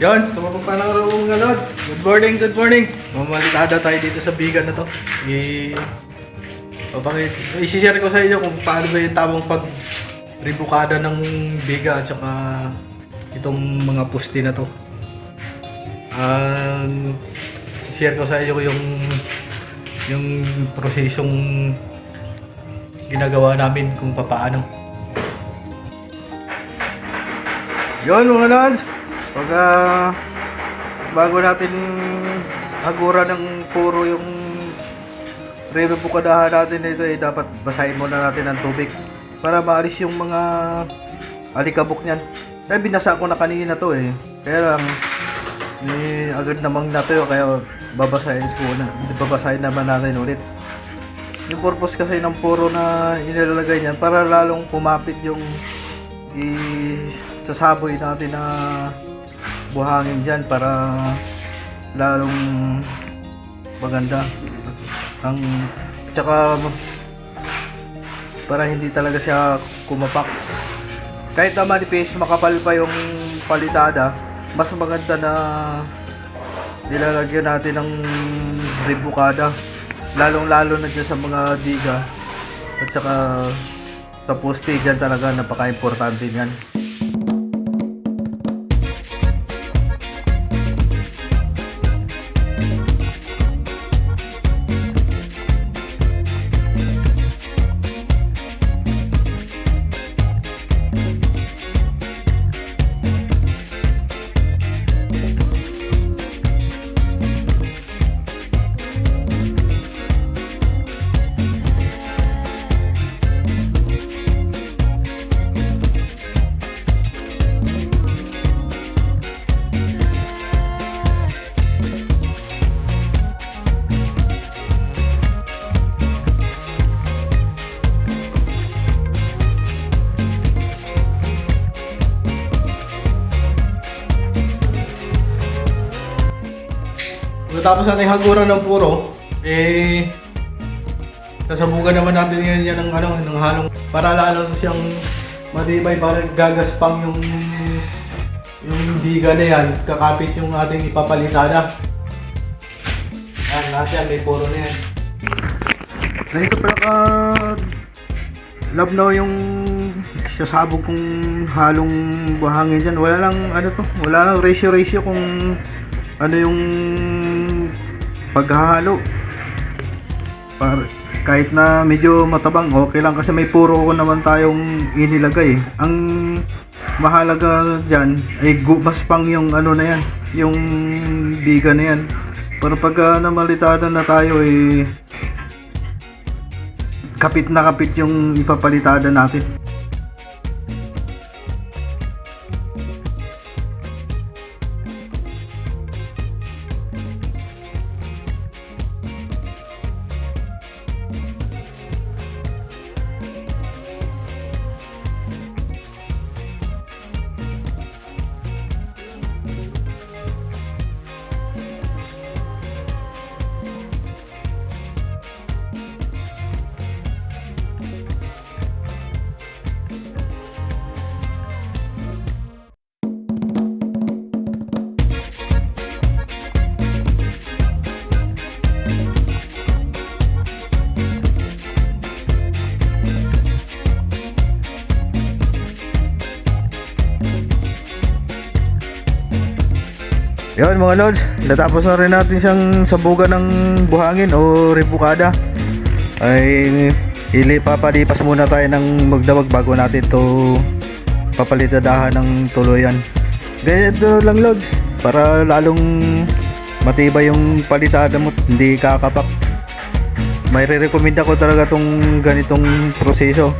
Yon, sa mapagpalang araw mga lods. Good morning, good morning. Mamalitada tayo dito sa bigan na to. I... Papakit. I-share ko sa inyo kung paano ba yung tamang pag rebukada ng biga at saka itong mga pusti na to. Um, share ko sa inyo yung yung prosesong ginagawa namin kung papaano. Yon mga lods. Pag ah, bago natin agura ng puro yung re-rebukadahan natin ito eh, dapat basahin muna natin ng tubig para maalis yung mga alikabok niyan. Kaya binasa ko na kanina to eh. Kaya lang, eh, agad namang natuyo kaya babasahin ko na. Babasahin naman natin ulit. Yung purpose kasi ng puro na inilalagay niyan para lalong kumapit yung isasaboy natin na buhangin dyan para lalong maganda. Ang tsaka para hindi talaga siya kumapak. Kahit na manipis, makapal pa yung palitada, mas maganda na nilalagyan natin ng ribukada. Lalong-lalo na dyan sa mga diga. At saka sa poste dyan talaga napaka-importante niyan. Matapos natin haguran ng puro, eh, sasabugan naman natin ngayon yan ng, ano, ng halong para lalo siyang matibay para gagaspang yung yung biga na yan, kakapit yung ating ipapalitada. Yan, lahat yan, may puro na yan. Ganito pala ka love na yung sasabog kong halong buhangin dyan. Wala lang, ano to, wala lang ratio-ratio kung ano yung paghahalo. Par kahit na medyo matabang, okay lang kasi may puro ko naman tayong inilagay. Ang mahalaga dyan ay gubaspang yung ano na yan, yung biga na yan. Para pag uh, namalitada na tayo eh kapit na kapit yung ipapalitada natin. Yun mga lods, natapos na rin natin siyang sabugan ng buhangin o rebukada. Ay ili papalipas muna tayo ng magdamag bago natin to papalitadahan ng tuluyan. Ganito lang lods, para lalong matibay yung palitada mo, hindi kakapak. May re-recommend ako talaga tong ganitong proseso